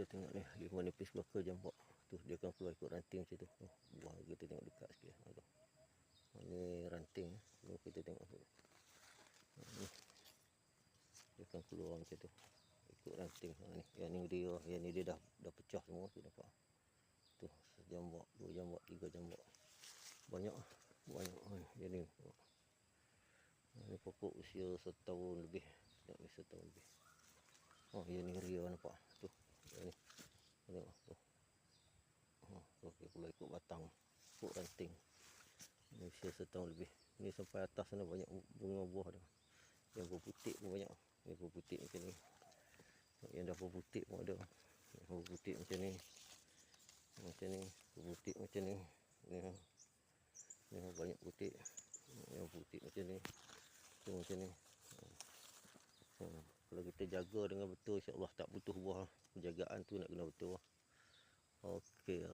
kita tengok ni. Limau nipis bakal jambak tu dia akan keluar ikut ranting macam tu. Oh, buah kita tengok dekat sikit tu. Ha, ni ranting tu kita tengok tu. Ha, ni. Dia akan keluar macam tu. Ikut ranting. Ha, ni. Yang ni dia yang ni dia dah dah pecah semua tu nampak. Tu sejambak dua jambak tiga jambak banyak ah, banyak. Ha, yang ni. Ha, ni pokok usia setahun lebih. Tak lebih setahun lebih. Oh yang ni ria nampak tu yang ni tengok tu oh, tu dia keluar ikut batang ikut ranting. Ni usia setahun lebih. Ni sampai atas sana banyak bunga buah dia yang berputik pun banyak. Ni berputik macam ni. Yang dah berputik pun ada. Yang berputik macam ni. Macam ni. Berputik macam ni. Ni ni banyak putik. Yang putik macam ni. Tu macam ni. Hmm. kalau kita jaga dengan betul insyaAllah tak butuh buah. Penjagaan tu nak kena betul okey